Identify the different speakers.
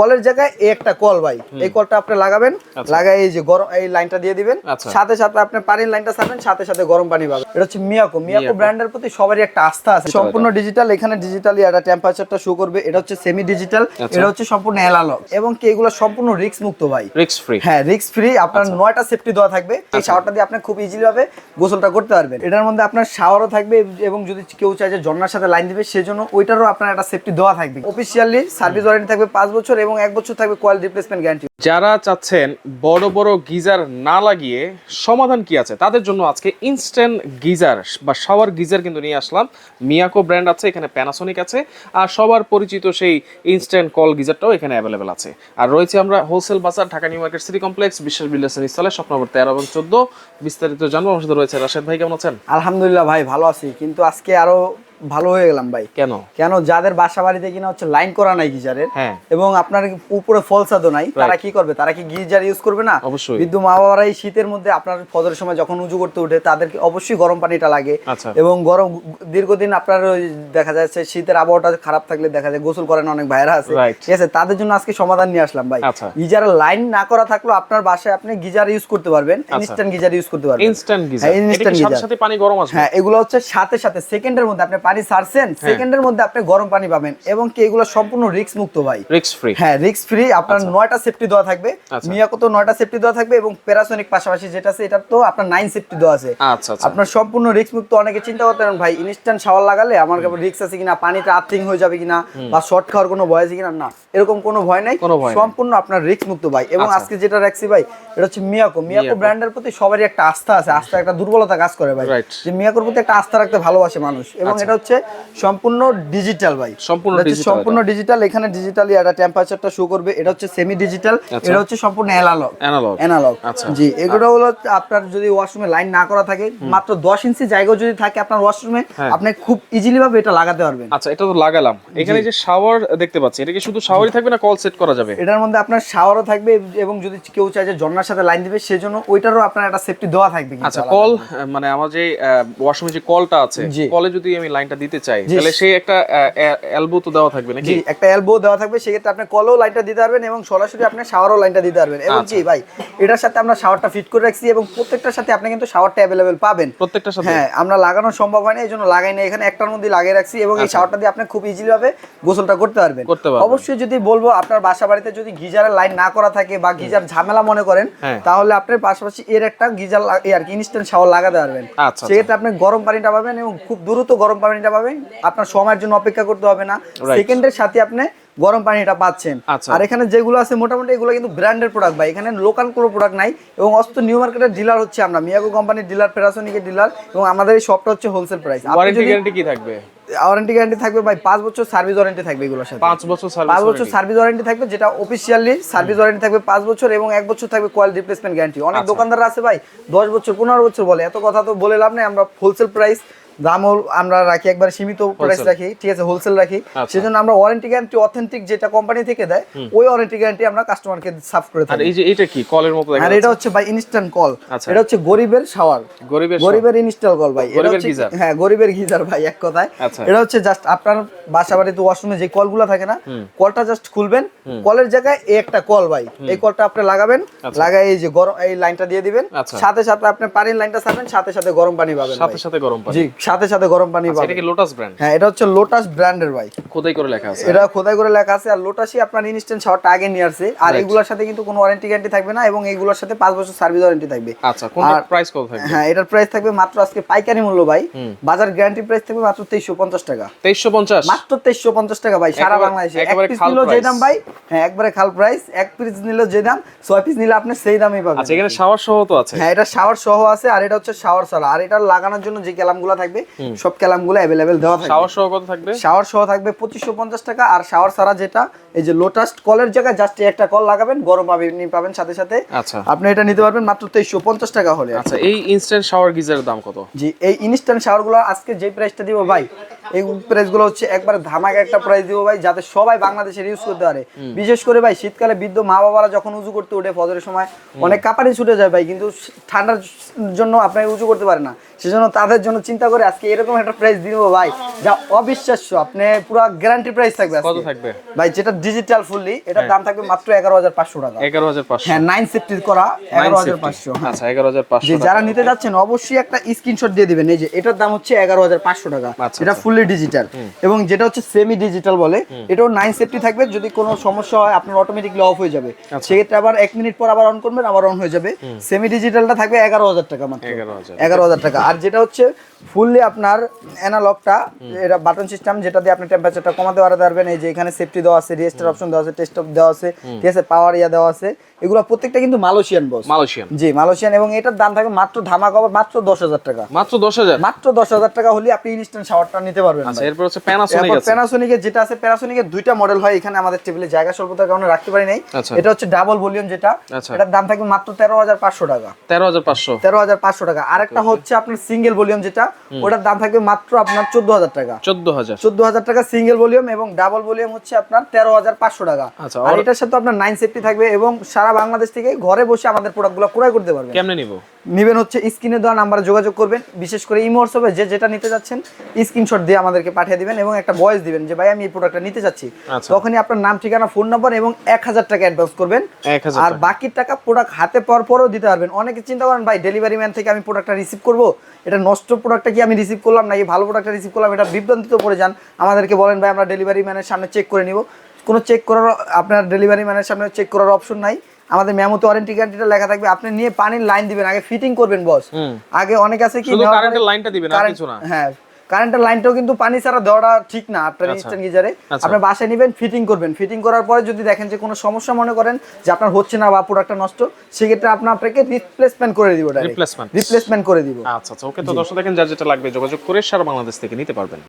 Speaker 1: কলের জায়গায় এই একটা কল ভাই। এই কলটা আপনি লাগাবেন
Speaker 2: আচ্ছা।
Speaker 1: লাগাই এই যে গরম এই লাইনটা দিয়ে দিবেন।
Speaker 2: আচ্ছা।
Speaker 1: সাথে সাথে আপনি পানির লাইনটা ছাড়বেন সাথে সাথে গরম পানি পাবেন। এটা হচ্ছে মিয়াকো। মিয়াকো। ব্র্যান্ডের প্রতি সবারই একটা আস্থা আছে। সম্পূর্ণ ডিজিটাল এখানে ডিজিটালি একটা টেম্পারেচারটা শো করবে। এটা হচ্ছে সেমি ডিজিটাল
Speaker 2: আচ্ছা।
Speaker 1: এটা হচ্ছে সম্পূর্ণ অ্যানালগ এবং কি এগুলো সম্পূর্ণ রিস্ক মুক্ত ভাই।
Speaker 2: রিক্স ফ্রি
Speaker 1: হ্যাঁ রিস্ক ফ্রি আপনার নয়টা সেফটি দেওয়া থাকবে। এই শাওয়ারটা দিয়ে আপনি খুব ইজিলি ভাবে গোসলটা করতে পারবেন। এটার মধ্যে আপনার শাওয়ারও থাকবে এবং যদি কেউ চায় যে ঝর্ণার সাথে লাইন দিবে সেজন্য ওইটারও আপনার একটা সেফটি দেওয়া থাকবে। অফিসিয়ালি সার্ভিস ওয়ারেন্টি থাকবে পাঁচ বছর এবং এক বছর থাকবে কয়েল রিপ্লেসমেন্ট গ্যারান্টি।
Speaker 2: যারা চাচ্ছেন বড় বড় গিজার না লাগিয়ে সমাধান কি আছে তাদের জন্য আজকে ইনস্ট্যান্ট গিজার বা শাওয়ার গিজার কিন্তু নিয়ে আসলাম। মিয়াকো ব্র্যান্ড আছে এখানে প্যানাসোনিক আছে আর সবার পরিচিত সেই ইনস্ট্যান্ট কল গিজারটাও এখানে অ্যাভেলেবেল আছে। আর রয়েছে আমরা হোলসেল বাজার Dhaka New Market City Complex Biswas বিল্ডার্সের স্থলে স্বপ্ন নম্বর তেরো এবং চোদ্দ। বিস্তারিত জানব আমার সাথে রয়েছে রাশেদ ভাই কেমন আছেন?
Speaker 1: আলহামদুলিল্লাহ ভাই ভালো আছি। কিন্তু আজকে আরও ভালো হয়ে গেলাম ভাই।
Speaker 2: কেন?
Speaker 1: কেন? যাদের বাসা বাড়িতে কিনা হচ্ছে লাইন করা নাই গিজারের
Speaker 2: হ্যাঁ।
Speaker 1: এবং আপনার উপরে ফলসাদও নাই তারা কি করবে? তারা কি গিজার ইউজ করবে না?
Speaker 2: অবশ্যই।
Speaker 1: বৃদ্ধ মা বাবারা এই শীতের মধ্যে আপনার ফজরের সময় যখন উজু করতে উঠে তাদেরকে অবশ্যই গরম পানিটা লাগে।
Speaker 2: আচ্ছা।
Speaker 1: এবং গরম দীর্ঘদিন আপনার দেখা যাচ্ছে শীতের আবহাওয়াটা খারাপ থাকলে দেখা যায় গোসল করেন অনেক ভাইরা আছে। ঠিক আছে? তাদের জন্য আজকে সমাধান নিয়ে আসলাম ভাই।
Speaker 2: আচ্ছা।
Speaker 1: গিজার লাইন না করা থাকলেও আপনার বাসায় আপনি গিজার ইউজ করতে পারবেন
Speaker 2: আচ্ছা।
Speaker 1: ইনস্ট্যান্ট গিজার ইউজ করতে পারবেন।
Speaker 2: Instant geyser. কি সাথে সাথে পানি গরম আসবে
Speaker 1: হ্যাঁ এগুলো হচ্ছে সাথে সাথে। সেকেন্ডের মধ্যে আপনি পানি ছাড়ছেন সেকেন্ডের মধ্যে আপনি গরম পানি পাবেন। এবং কি এগুলো সম্পূর্ণ রিস্ক মুক্ত ভাই?
Speaker 2: রিক্স ফ্রি
Speaker 1: হ্যাঁ রিস্ক ফ্রি আপনার নয়টা সেফটি দেওয়া থাকবে।
Speaker 2: আচ্ছা।
Speaker 1: মিয়াকো তো নয়টা সেফটি দেওয়া থাকবে এবং প্যারাসোনিক পাশাপাশি যেটা আছে এটা তো আপনার নাইন সেফটি দেওয়া আছে।
Speaker 2: আচ্ছা আচ্ছা।
Speaker 1: আপনার সম্পূর্ণ রিস্ক মুক্ত। অনেকে চিন্তা করতে পারেন ভাই ইনস্ট্যান্ট শাওয়ার লাগালে আমার কাছে রিস্ক আছে কিনা? পানিটা আর্থিং হয়ে যাবে কিনা? বা শর্ট খাওয়ার কোনো ভয় আছে কিনা? না এরকম কোনো ভয় নাই। সম্পূর্ণ আপনার রিস্ক মুক্ত ভাই। এবং
Speaker 2: আচ্ছা।
Speaker 1: আজকে যেটা রাখছি ভাই এটা হচ্ছে মিয়াকো। মিয়াকো। ব্র্যান্ডের প্রতি সবারই একটা আস্থা আছে। আস্থা একটা দুর্বলতা কাজ করে ভাই। যে মিয়াকোর প্রতি একটা আস্থা রাখতে ভালোবাসে মানুষ। এবং
Speaker 2: আচ্ছা।
Speaker 1: এটা হচ্ছে সম্পূর্ণ ডিজিটাল ভাই।
Speaker 2: সম্পূর্ণ
Speaker 1: এটা সম্পূর্ণ ডিজিটাল এখানে ডিজিটালি একটা টেম্পারেচারটা শো করবে এটা হচ্ছে সেমি ডিজিটাল
Speaker 2: আচ্ছা।
Speaker 1: এটা হচ্ছে সম্পূর্ণ অ্যানালগ
Speaker 2: অ্যানালগ
Speaker 1: অ্যানালগ
Speaker 2: আচ্ছা।
Speaker 1: জি এগুলো হলো আপনার যদি ওয়াশরুমে লাইন না করা থাকে মাত্র দশ ইঞ্চি জায়গা যদি থাকে আপনার ওয়াশরুমে
Speaker 2: হ্যাঁ।
Speaker 1: আপনি খুব ইজিলি ভাবে এটা লাগাতে পারবেন।
Speaker 2: আচ্ছা এটা তো লাগালাম। এখানে যে শাওয়ার দেখতে পাচ্ছি এটা কি শুধু শাওয়ারই থাকবে না কল সেট করা যাবে?
Speaker 1: এটার মধ্যে আপনার শাওয়ারও থাকবে এবং যদি কেউ চায় যে ঝর্ণার সাথে লাইন দিবে সেজন্য ওইটারও আপনার একটা সেফটি দেওয়া থাকবে
Speaker 2: আচ্ছা কল মানে আমার যে ওয়াশরুমে যে কলটা আছে। কলে যদি আমি লাইনটা দিতে চাই। তাহলে সেই একটা এলবো তো দেওয়া থাকবে নাকি?
Speaker 1: একটা এলবো দেওয়া থাকবে সেক্ষেত্রে আপনি কলও লাইনটা দিতে পারবেন এবং সরাসরি আপনি শাওয়ারও লাইনটা দিতে পারবেন। এবং
Speaker 2: আচ্ছা।
Speaker 1: ভাই এটার সাথে আমরা শাওয়ারটা ফিট করে রাখছি এবং প্রত্যেকটার সাথে আপনি কিন্তু শাওয়ারটা অ্যাভেলেবেল পাবেন।
Speaker 2: প্রত্যেকটার সাথে?
Speaker 1: হ্যাঁ আমরা লাগানো সম্ভব হয় না এই জন্য লাগাই না এখানে একটার মধ্যে লাগিয়ে রাখছি এবং এই
Speaker 2: আচ্ছা।
Speaker 1: শাওয়ারটা দিয়ে আপনি খুব ইজিলি ভাবে গোসলটা করতে পারবেন। অবশ্যই যদি বলব আপনার বাসা বাড়িতে যদি গিজারের লাইন না করা থাকে বা গিজার ঝামেলা মনে করেন
Speaker 2: হ্যাঁ।
Speaker 1: তাহলে আপনার পাশাপাশি এর একটা গিজার আর কি ইনস্ট্যান্ট শাওয়ার লাগাতে পারবেন।
Speaker 2: আচ্ছা,
Speaker 1: সেক্ষেত্রে আপনি গরম পানিটা পাবেন এবং খুব দ্রুত গরম পানিটা পাবেন। আপনার সময়ের জন্য অপেক্ষা করতে হবে না। সেকেন্ডের সাথে আপনি গরম পানিটা পাচ্ছেন।
Speaker 2: আচ্ছা।
Speaker 1: আর এখানে যেগুলো আছে মোটামুটি এগুলো কিন্তু ব্র্যান্ডের প্রোডাক্ট ভাই। এখানে লোকাল কোনো প্রোডাক্ট নাই এবং অস্ত নিউ মার্কেটের ডিলার হচ্ছে আমরা। মিয়াগো কোম্পানির ডিলার প্যারাসোনিকের ডিলার এবং আমাদের এই শপটা হচ্ছে হোলসেল প্রাইস
Speaker 2: ওয়ারেন্টি গ্যারান্টি কি থাকবে?
Speaker 1: ওয়ারেন্টি গ্যারান্টি থাকবে ভাই পাঁচ বছর সার্ভিস ওয়ারেন্টি থাকবে এগুলোর সাথে।
Speaker 2: পাঁচ বছর
Speaker 1: পাঁচ
Speaker 2: সার্ভিস
Speaker 1: বছর সার্ভিস ওয়ারেন্টি থাকবে যেটা অফিসিয়ালি সার্ভিস ওয়ারেন্টি থাকবে পাঁচ বছর এবং এক বছর থাকবে কোয়াল রিপ্লেসমেন্ট গ্যারান্টি অনেক
Speaker 2: আচ্ছা।
Speaker 1: দোকানদার আছে ভাই দশ বছর পনেরো বছর বলে। এত কথা তো বলে লাভ নেই আমরা হোলসেল প্রাইস দামও আমরা রাখি একবার সীমিত প্রাইস রাখি ঠিক আছে হোলসেল রাখি।
Speaker 2: আচ্ছা।
Speaker 1: সেজন্য আমরা ওয়ারেন্টি গ্যারান্টি অথেন্টিক যেটা কোম্পানি থেকে দেয় ওই ওয়ারেন্টি গ্যারান্টি আমরা কাস্টমারকে সার্ভ করে
Speaker 2: আর
Speaker 1: থাকি।
Speaker 2: এই যে এটা কি কলের মতো
Speaker 1: আর এটা হচ্ছে ভাই ইনস্ট্যান্ট কল। এটা হচ্ছে গরিবের শাওয়ার।
Speaker 2: গরিবের
Speaker 1: গরিবের ইনস্টল কল ভাই। এটা হচ্ছে- হ্যাঁ গরিবের গিজার ভাই এক কথায়।
Speaker 2: আচ্ছা।
Speaker 1: এটা হচ্ছে জাস্ট আপনার বাসা বাড়িতে ওয়াশরুমে যে কলগুলো থাকে না কলটা জাস্ট খুলবেন কলের জায়গায় এই একটা কল ভাই। এই কলটা আপনি লাগাবেন
Speaker 2: আচ্ছা।
Speaker 1: লাগাই এই যে গরম এই লাইনটা দিয়ে দিবেন। সাথে সাথে আপনি পানির লাইনটা ছাড়বেন সাথে সাথে গরম পানি পাবেন
Speaker 2: সাথে সাথে গরম পানি।
Speaker 1: জি সাথে সাথে গরম পানি
Speaker 2: আচ্ছা, এটা কি লোটাস ব্র্যান্ড
Speaker 1: হ্যাঁ এটা হচ্ছে লোটাস ব্র্যান্ডের ভাই
Speaker 2: খোদাই করে লেখা আছে।
Speaker 1: এটা খোদাই করে লেখা আছে আর লোটাসই আপনার ইনস্ট্যান্ট শাওয়ারটা আগে নিয়ে আসছে আর এগুলোর সাথে কিন্তু কোনো ওয়ারেন্টি গ্যারান্টি থাকবে না এবং এগুলোর সাথে পাঁচ বছর সার্ভিস ওয়ারেন্টি থাকবে।
Speaker 2: আচ্ছা
Speaker 1: আর-
Speaker 2: প্রাইস কত থাকবে?
Speaker 1: হ্যাঁ এটার প্রাইস থাকবে মাত্র আজকে পাইকারি মূল্য ভাই। বাজার গ্যারান্টি প্রাইস থাকবে মাত্র তেইশশো পঞ্চাশ টাকা।
Speaker 2: তেইশশো পঞ্চাশ?
Speaker 1: মাত্র তেইশশো পঞ্চাশ টাকা ভাই সারা বাংলাদেশে। এক পিস
Speaker 2: খাল
Speaker 1: নিলেও যে দাম ভাই। হ্যাঁ একবারে খাল প্রাইস এক পিস নিলেও যে দাম ছয় পিস নিলে আপনি সেই দামই পাবেন।
Speaker 2: আচ্ছা এখানে শাওয়ার সহ তো আছে।
Speaker 1: হ্যাঁ এটা শাওয়ার সহ আছে আর এটা হচ্ছে শাওয়ার ছাড়া আর এটা লাগানোর জন্য যে ক্যালামগুলো থাকবে সব ক্যালামগুলো অ্যাভেলেবেল দেওয়া থাকবে।
Speaker 2: শাওয়ার সহ কত থাকবে?
Speaker 1: শাওয়ার সহ থাকবে পঁচিশশো পঞ্চাশ টাকা আর শাওয়ার ছাড়া যেটা এই যে লোটাস কলের জায়গায় জাস্ট একটা কল লাগাবেন গরম পাবেন পাবেন সাথে সাথে
Speaker 2: আচ্ছা।
Speaker 1: আপনি এটা নিতে পারবেন মাত্র তেইশশো পঞ্চাশ টাকা হলে।
Speaker 2: আচ্ছা এই ইনস্ট্যান্ট শাওয়ার গিজারের দাম কত?
Speaker 1: জি এই ইনস্ট্যান্ট শাওয়ারগুলো আজকে যে প্রাইসটা দিব ভাই এই প্রাইসগুলো হচ্ছে একবার ধামাকা একটা প্রাইস দিব ভাই যাতে সবাই বাংলাদেশের ইউজ করতে পারে। বিশেষ করে ভাই শীতকালে বৃদ্ধ মা বাবারা যখন উজু করতে উঠে ফজরের সময় অনেক কাপানি ছুটে যায় ভাই কিন্তু ঠান্ডার জন্য আপনার উজু করতে পারে না। সেজন্য তাদের জন্য চিন্তা করে আজকে এরকম একটা প্রাইস দিব ভাই যা অবিশ্বাস্য। আপনি পুরো গ্যারান্টি প্রাইস থাকবে
Speaker 2: কত থাকবে?
Speaker 1: ভাই যেটা ডিজিটাল ফুললি এটার দাম থাকবে মাত্র এগারো হাজার পাঁচশো টাকা।
Speaker 2: এগারো হাজার পাঁচশো।
Speaker 1: হ্যাঁ নাইন সেফটি করা এগারো হাজার পাঁচশো
Speaker 2: আচ্ছা এগারো হাজার পাঁচশো
Speaker 1: যে যারা নিতে যাচ্ছেন অবশ্যই একটা স্ক্রিনশট দিয়ে দিবেন। এই যে এটার দাম হচ্ছে এগারো হাজার পাঁচশো টাকা।
Speaker 2: আচ্ছা,
Speaker 1: এটা ফুললি ডিজিটাল এবং যেটা হচ্ছে সেমি ডিজিটাল বলে এটাও নাইন সেফটি থাকবে যদি কোনো সমস্যা হয় আপনার অটোমেটিকলি অফ হয়ে যাবে।
Speaker 2: আচ্ছা।
Speaker 1: সেক্ষেত্রে আবার এক মিনিট পর আবার অন করবেন আবার অন হয়ে যাবে। সেমি ডিজিটালটা থাকবে এগারো হাজার টাকা মাত্র।
Speaker 2: এগারো হাজার।
Speaker 1: টাকা। আর যেটা হচ্ছে ফুললি আপনার অ্যানালগটা এটা বাটন সিস্টেম যেটা দিয়ে আপনি টেম্পারেচারটা কমাতে পারবেন এই যে এখানে সেফটি দেওয়া আছে রেজিস্টার অপশন দেওয়া আছে টেস্ট দেওয়া আছে ঠিক আছে? পাওয়ার ইয়া দেওয়া আছে। এগুলো প্রত্যেকটা কিন্তু মালয়েশিয়ান বস
Speaker 2: মালয়েশিয়ান।
Speaker 1: জি মালয়েশিয়ান এবং এটার দাম থাকবে মাত্র ধামাকা অফার মাত্র দশ হাজার টাকা।
Speaker 2: মাত্র দশ হাজার?
Speaker 1: মাত্র দশ হাজার টাকা হলে আপনি ইনস্ট্যান্ট শাওয়ারটা নিতে পারবেন
Speaker 2: আচ্ছা এরপর হচ্ছে প্যানাসোনিক
Speaker 1: প্যানাসোনিকের যেটা আছে প্যানাসোনিকের দুইটা মডেল হয় এখানে আমাদের টেবিলে জায়গা স্বল্পতার কারণে রাখতে পারি নাই।
Speaker 2: আচ্ছা।
Speaker 1: এটা হচ্ছে ডাবল ভলিউম যেটা
Speaker 2: আচ্ছা।
Speaker 1: এটার দাম থাকবে মাত্র তেরো হাজার পাঁচশো টাকা।
Speaker 2: তেরো হাজার পাঁচশো।
Speaker 1: তেরো হাজার পাঁচশো টাকা। আরেকটা হচ্ছে আপনার সিঙ্গেল ভলিউম যেটা ওটার দাম থাকবে মাত্র আপনার চোদ্দ হাজার টাকা।
Speaker 2: চোদ্দ হাজার।
Speaker 1: চোদ্দ হাজার টাকা সিঙ্গেল ভলিউম এবং ডাবল ভলিউম হচ্ছে আপনার তেরো হাজার পাঁচশো টাকা।
Speaker 2: আচ্ছা,
Speaker 1: আর
Speaker 2: আর-
Speaker 1: এটার সাথে আপনার নাইন সেফটি থাকবে এবং সারা বাংলাদেশ থেকে ঘরে বসে আমাদের প্রোডাক্টগুলো ক্রয় করতে পারবেন।
Speaker 2: কেমনে নিব?
Speaker 1: নিবেন হচ্ছে স্ক্রিনে দেওয়া নাম্বারে যোগাযোগ করবেন। বিশেষ করে ইমো হোয়াটসঅ্যাপে যে যেটা নিতে যাচ্ছেন স্ক্রিনশট দিয়ে আমাদেরকে পাঠিয়ে দিবেন এবং একটা ভয়েস দিবেন যে ভাই আমি এই প্রোডাক্টটা নিতে চাচ্ছি
Speaker 2: আচ্ছা।
Speaker 1: তখনই আপনার নাম ঠিকানা ফোন নাম্বার এবং এক হাজার টাকা অ্যাডভান্স করবেন। আর বাকি টাকা প্রোডাক্ট হাতে পাওয়ার পরেও দিতে পারবেন। অনেকে চিন্তা করেন ভাই ডেলিভারি ম্যান থেকে আমি প্রোডাক্টটা রিসিভ করব? এটা নষ্ট প্রোডাক্টটা কি আমি রিসিভ করলাম নাকি ভালো প্রোডাক্টটা রিসিভ করলাম? এটা বিভ্রান্তিত পড়ে যান। আমাদেরকে বলেন ভাই আমরা ডেলিভারি ম্যানের সামনে চেক করে নিব। কোনো চেক করার আপনার ডেলিভারি ম্যানের সামনে চেক করার অপশন নাই। আমাদের মেমোতে ওয়ারেন্টি গ্যারান্টিটা লেখা থাকবে। আপনি নিয়ে পানির লাইন দিবেন আগে ফিটিং করবেন বস আগে অনেক আছে কি
Speaker 2: কারেন্টের লাইনটা দিবেন আর কিছু না।
Speaker 1: হ্যাঁ কারেন্টের লাইনটাও কিন্তু পানি ছাড়া দেওয়াটা ঠিক না আপনার
Speaker 2: আচ্ছা।
Speaker 1: ইনস্ট্যান্ট গিজারে
Speaker 2: আচ্ছা।
Speaker 1: আপনি বাসায় নেবেন ফিটিং করবেন। ফিটিং করার পরে যদি দেখেন যে কোনো সমস্যা মনে করেন যে আপনার হচ্ছে না বা প্রোডাক্টটা নষ্ট সেক্ষেত্রে আপনার আপনাকে রিপ্লেসমেন্ট করে দিব
Speaker 2: Replacement।
Speaker 1: রিপ্লেসমেন্ট করে দিব।
Speaker 2: আচ্ছা আচ্ছা। ওকে তো দর্শক দেখেন যার যেটা লাগবে যোগাযোগ করে সারা বাংলাদেশ থেকে নিতে পারবেন।